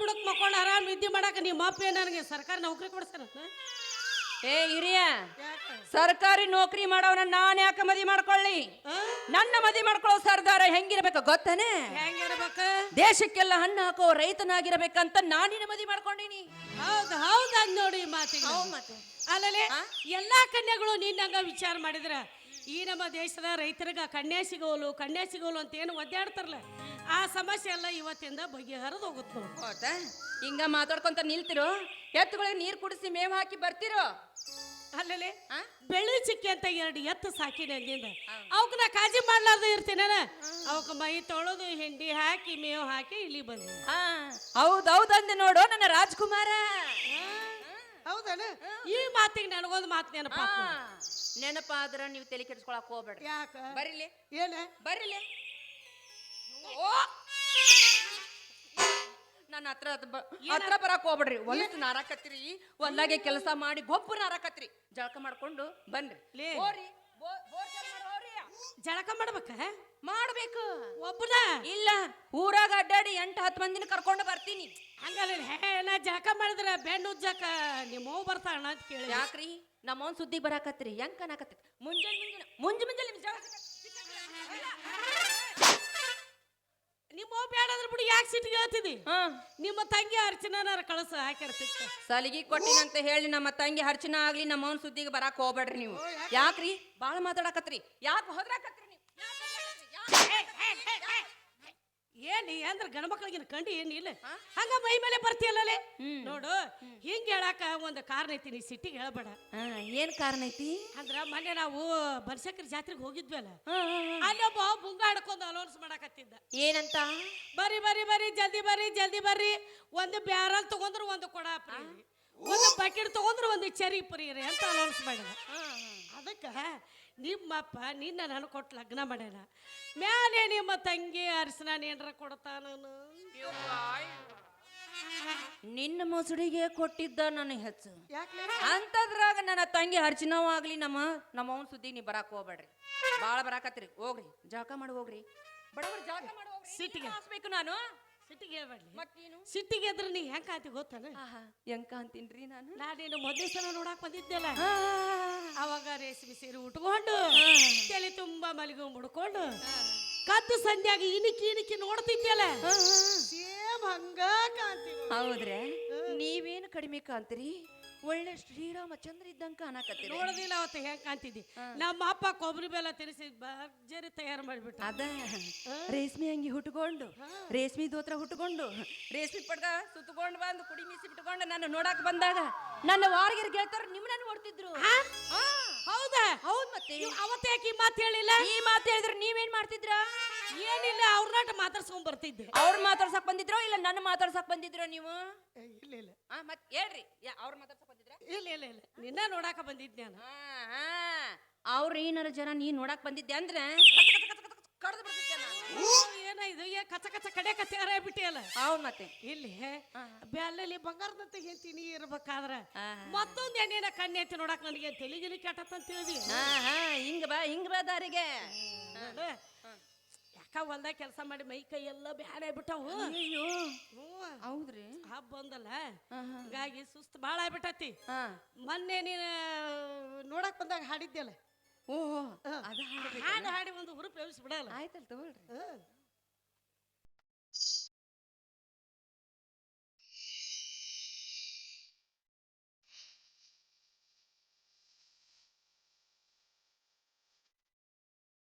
ಬುಡಕ್ ಮಕ್ಕೊಂಡು ಆರಾಮ್ ನಿದ್ದೆ ಮಾಡಾಕ ನಿಮ್ಮ ಅಪ್ಪ ನನಗೆ ಸರ್ಕಾರಿ ನೌಕರಿ ಕೊಡ್ಸರ ಏ ಹಿರಿಯ ಸರ್ಕಾರಿ ನೌಕರಿ ಮಾಡೋನ ನಾನ್ ಯಾಕೆ ಮದಿ ಮಾಡ್ಕೊಳ್ಳಿ? ನನ್ನ ಮದಿ ಮಾಡ್ಕೊಳ್ಳೋ ಸರ್ದಾರ ಹೆಂಗಿರ್ಬೇಕು ಗೊತ್ತೇನೆ? ಹೆಂಗಿರ್ಬೇಕ? ದೇಶಕ್ಕೆಲ್ಲ ಹಣ್ಣು ಹಾಕೋ ರೈತನಾಗಿರ್ಬೇಕಂತ ನಾನಿನ ಮದಿ ಮಾಡ್ಕೊಂಡಿನಿ. ಹೌದು ಹೌದು ಅಂದ್ ನೋಡಿ ಮಾತಿ. ಮಾತಿಗೆ ಅಲ್ಲಲೆ ಎಲ್ಲಾ ಕನ್ಯೆಗಳು ನಿನ್ನಂಗ ವಿಚಾರ ಮಾಡಿದ್ರ ಈ ನಮ್ಮ ದೇಶದ ರೈತರಿಗೆ ಕನ್ಯಾ ಸಿಗೋಲು ಕನ್ಯಾ ಸಿಗೋಲು ಅಂತ ಏನು ಒದ್ದಾಡ್ತಾರಲ್ಲ ಆ ಸಮಸ್ಯೆ ಎಲ್ಲ ಇವತ್ತಿಂದ ಬಗೆಹರಿದು ಹೋಗುತ್ತೆ ನೋಡು. ಹೌದಾ? ಹಿಂಗ ಮಾತಾಡ್ಕೊಂತ ನಿಲ್ತಿರೋ? ಎತ್ತುಗಳಿಗೆ ನೀರ್ ಕುಡಿಸಿ ಮೇವ್ ಹಾಕಿ ಬರ್ತಿರೋ? ಅಲ್ಲಲ್ಲಿ ಆ? ಬೆಳ್ಳಿ ಚಿಕ್ಕಿ ಅಂತ ಎರಡು ಎತ್ತು ಸಾಕಿನ ಅಂದಿಂದ ಅವಕ್ ನಾ ಕಾಜಿ ಮಾಡ್ಲಾರ್ದು ಇರ್ತೀನ ಅವಕ್ ಮೈ ತೊಳೆದು ಹಿಂಡಿ ಹಾಕಿ ಮೇವು ಹಾಕಿ ಇಲ್ಲಿ ಬಂದ ಹೌದು ಅಂದೆ ನೋಡು ನನ್ನ ರಾಜ್ಕುಮಾರ. ಹೌದನ? ಈ ಮಾತಿಗೆ ನನಗೊಂದು ಮಾತು ನೆನಪ ನೆನಪಾದ್ರ ನೀವು ತಲೆ ಕೆಡಿಸ್ಕೊಳಕ್ ಹೋಗ್ಬೇಡ್ರಿ. ಯಾಕ? ಬರಿಲಿ ಏನ? ಬರಿಲಿ ಓ! ನನ್ನ ಹತ್ರ ಅದ್ ಬ- ಹತ್ರ ಬರಕ್ ಹೋಗ್ಬೇಡ್ರಿ. ಹೊಲಸು ನಾರಾಕತ್ರಿ ಹೊಲ್ದಾಗೆ ಕೆಲಸ ಮಾಡಿ ಗೊಬ್ಬರ ನಾರಾಕತ್ರಿ ಜಳಕ ಮಾಡ್ಕೊಂಡು ಬನ್ರಿ. ಲೇ. ಹೋರಿ. ಬೋ- ಬೋರ್ ಚಾಲು ಮಾಡು, ಹೋರಿ. ಜಳಕ ಮಾಡ್ಬೇಕ ಮಾಡ್ಬೇಕು ಒಬ್ಬನ ಇಲ್ಲ ಊರಾಗ ಅಡ್ಡಾಡಿ ಎಂಟು ಹತ್ತು ಮಂದಿನ ಕರ್ಕೊಂಡು ಬರ್ತೀನಿ ಹಂಗಲ್ಲ ಹೇ ನಾ ಜಳಕ ಮಾಡಿದ್ರ ಬೆಣ್ಣು ಉಜ್ಜಾಕ ನಿಮ್ಮ ಅವ್ವ ಬರ್ತಾಳ ಅಂತ ಕೇಳಿ ಯಾಕ್ರಿ ನಮ್ಮವನ್ ಸುದ್ದಿ ಬರಾಕತ್ರಿ ಹೆಂಗ್ ಕನಾಕತ್ರಿ ಮುಂಜಾನೆ ಮುಂಜಾನೆ ಮುಂಜ ಮುಂಜಾನೆ ನಿಮ್ ಜಳಕ ಬೇಡಾದ್ರ ಬಿಡು ಯಾಕೆ ಸಿಟ್ಟಿಗೆ ಹೇಳ್ತಿದಿ? ನಿಮ್ಮ ತಂಗಿ ಅರ್ಚನಾರ ಕಳಸ ಹಾಕಿರ್ತಿತ್ತು ಸಲಿಗೆ ಕೊಟ್ಟಿನಂತ ಹೇಳಿ ನಮ್ಮ ತಂಗಿ ಅರ್ಚನಾ ಆಗ್ಲಿ ನಮ್ಮ ಅವನ್ ಸುದ್ದಿಗೆ ಬರಾಕ್ ಹೋಗ್ಬೇಡ್ರಿ ನೀವು. ಯಾಕ್ರಿ? ಬಾಳ ಮಾತಾಡಕತ್ರಿ. ಯಾಕೆ ಹೋದ್ರಾಕತ್ರಿ ಅಂದ್ರೆ ಗಂಡ ಕಂಡಿ ಏನ್ ಇಲ್ಲ? ಹಂಗ ಮೈ ಮೇಲೆ ಬರ್ತೀಯಲ್ಲೇ ನೋಡು ಹಿಂಗ್ ಹೇಳಾಕ ಒಂದು ಕಾರಣ ಐತಿ ನೀ ಸಿಟ್ಟಿಗೆ ಹೇಳ್ಬೇಡ. ಏನ್ ಕಾರಣ ಐತಿ? ಅಂದ್ರ ಮೊನ್ನೆ ನಾವು ಬನಶಂಕರಿ ಜಾತ್ರೆಗೆ ಹೋಗಿದ್ವಲ್ಲ. ಅಲ್ಲೊಬ್ಬ ಬುಂಗ ಹಿಡ್ಕೊಂಡು ಅಲೋನ್ಸ್ ಮಾಡಾಕತ್ತಿದ್ದ. ಏನಂತ? ಬರಿ ಬರಿ ಬರಿ ಜಲ್ದಿ ಬರ್ರಿ ಜಲ್ದಿ ಬರ್ರಿ ಒಂದು ಬ್ಯಾರಲ್ ತಗೊಂಡ್ರು ಒಂದು ಕೊಡ ಒಂದು ಬಕೆಟ್ ತಗೊಂಡ್ರೆ ಒಂದು ಚರಿ ಪುರಿ ರೀ ಅಂತ ಅನೌನ್ಸ್ ಮಾಡಿದ. ಅದಕ್ಕೆ ನಿಮ್ಮಪ್ಪ ನಿನ್ನ ನಾನು ಕೊಟ್ಟು ಲಗ್ನ ಮಾಡ್ಯಾನ. ಮ್ಯಾಲೆ ನಿಮ್ಮ ತಂಗಿ ಅರಿಶಿನ ಏನ್ರ ಕೊಡ್ತಾನನು ನಿನ್ನ ಮೊಸಡಿಗೆ ಕೊಟ್ಟಿದ್ದ ನನ್ನ ಹೆಚ್ಚು. ಅಂತದ್ರಾಗ ನನ್ನ ತಂಗಿ ಹರ್ಚಿನವಾಗ್ಲಿ ನಮ್ಮ ನಮ್ಮ ಅವನ್ ಸುದ್ದಿ ನೀ ಬರಾಕ್ ಹೋಗ್ಬೇಡ್ರಿ. ಬಾಳ ಬರಾಕತ್ರಿ ಹೋಗ್ರಿ. ಜಳಕ ಮಾಡಿ ಹೋಗ್ರಿ. ಬಡಬಡ ಜಳಕ ಮಾಡಿ ಹೋಗ್ರಿ. ಸಿಟ್ಟಿಗೆ. ಹಾಸ್ಬೇಕು ನಾನು. ಸಿಟ್ಟಿಗೆ ಹೇಳ್ಬೇಡ್ಲಿ. ಮತ್ತೇನು? ಸಿಟ್ಟಿಗೆ ಎದ್ರ ನೀ ಹೆಂಗ್ ಕಾಂತಿ ಗೊತ್ತಾನ? ಹೆಂಕ ಅಂತೀನ್ರಿ ನಾನು? ನಾನೇನು ಮೊದಲೇ ಸಲ ನೋಡಕ್ ಬಂದಿದ್ದೆಲ್ಲ ಅವಾಗ ರೇಷ್ಮೆ ಸೀರೆ ಉಟ್ಕೊಂಡು ತಲೆ ತುಂಬಾ ಮಲಗು ಮುಡ್ಕೊಂಡು ಕದ್ದು ಸಂಧ್ಯಾಗ ಇನಿಕಿ ಇನಿಕಿ ನೋಡ್ತಿದ್ದೆಲ್ಲ. ಸೇಮ್ ಹಂಗ ಕಾಂತಿ ಹೌದ್ರೆ? ನೀವೇನು ಕಡಿಮೆ ಕಾಣ್ತೀರಿ? ಒಳ್ಳೆ ಶ್ರೀರಾಮಚಂದ್ರ ಇದ್ದಂಗ ಕಾಣಕತ್ತೀರಿ. ನೋಡದಿಲ್ಲ ಅವತ್ತು ಹೆಂಗ್ ಕಾಣ್ತಿದ್ದಿ? ನಮ್ಮ ಅಪ್ಪ ಕೊಬ್ಬರಿ ಬೆಲ್ಲ ತಿನ್ನಿಸಿ ಭರ್ಜರಿ ತಯಾರು ಮಾಡಿಬಿಟ್ಟ ಅದ. ರೇಷ್ಮೆ ಅಂಗಿ ಹುಟ್ಕೊಂಡು ರೇಷ್ಮೆ ದೋತ್ರ ಹುಟ್ಕೊಂಡು ರೇಷ್ಮೆ ಪಡ್ಗ ಸುತ್ತಕೊಂಡು ಬಂದು ಕುಡಿ ಮೀಸಿ ಬಿಟ್ಕೊಂಡು ನಾನು ನೋಡಕ್ ಬಂದಾಗ ನನ್ನ ವಾರಗಿರ್ ಗೆಳತಾರ ನಿಮ್ಮನ್ನ ನೋಡ್ತಿದ್ರು. ಹೌದಾ? ಹೌದ್ ಮತ್ತೆ. ಅವತ್ತೇ ಈ ಮಾತು ಹೇಳಿಲ್ಲ? ಈ ಮಾತು ಹೇಳಿದ್ರೆ ನೀವೇನ್ ಮಾಡ್ತಿದ್ರ? ಏನಿಲ್ಲ ಅವ್ರನ್ನಾಟ ಮಾತಾಡ್ಸ್ಕೊಂಡ್ ಬರ್ತಿದ್ದೆ. ಅವ್ರ ಮಾತಾಡ್ಸಕ್ ಬಂದಿದ್ರೋ ಇಲ್ಲ ನನ್ನ ಮಾತಾಡ್ಸಕ್ ಬಂದಿದ್ರೋ ನೀವು? ಇಲ್ಲ ಇಲ್ಲ. ಆ ಮತ್ ಹೇಳ್ರಿ ಅವ್ರ ಮಾತಾಡ್ಸಕ್ ಬಂದಿದ್ರ? ಇಲ್ಲ ಇಲ್ಲ ಇಲ್ಲ. ನಿನ್ನ ನೋಡಾಕ ಬಂದಿದ್ದೆ ನಾನು. ಅವ್ರ ಏನಾರ ಜನ ನೀ ನೋಡಕ್ ಬಂದಿದ್ದೆ ಅಂದ್ರೆ ಕಡ್ದು ಬಿಡ್ತಿದ್ದೆ ನಾನು. ಏನ ಇದು ಏ ಕಚ ಕಚ ಕಡೆ ಕಚಾರ ಬಿಟ್ಟಿಯಲ್ಲ. ಹೌದ್ ಮತ್ತೆ. ಇಲ್ಲಿ ಬ್ಯಾಲಲ್ಲಿ ಬಂಗಾರದಂತ ಹೇಳ್ತೀನಿ ಇರ್ಬೇಕಾದ್ರ ಆ. ಮತ್ತೊಂದ್ ಏನೇನ ಕಣ್ಣೆ ಐತಿ ನೋಡಕ್ ನನಗೆ ತೆಲಿಗಿಲಿ ಕೆಟ್ಟತ್ತಂತ ಅಂತ ಹಾ ಹಾ. ಹಿಂಗ ಬಾ ಹಿಂಗ ಬಾ ದಾರಿಗೆ. ಯಾಕ ಹೊಲ್ದಾಗ ಕೆಲಸ ಮಾಡಿ ಮೈ ಕೈ ಎಲ್ಲ ಬ್ಯಾಡ ಬಿಟ್ಟವು. ಅಯ್ಯೋ ಹೌದ್ರಿ? ಹಬ್ಬ ಬಂದಲ್ಲ. ಹಿಂಗಾಗಿ ಸುಸ್ತು ಭಾಳ ಆಗ್ಬಿಟ್ಟತಿ. ಮೊನ್ನೆ ನೀನು ನೋಡಕ್ ಬಂದಾಗ ಹಾಡಿದ್ದೆಲ್ಲ ಓಹ್ ಅದ ಹಾಡು ಹಾಡಿ ಒಂದು ಹುರುಪ್ ಎಬ್ಸ್ ಬಿಡಲ್ಲ. ಆಯ್ತಲ್ಲ ತಗೊಳ್ರಿ.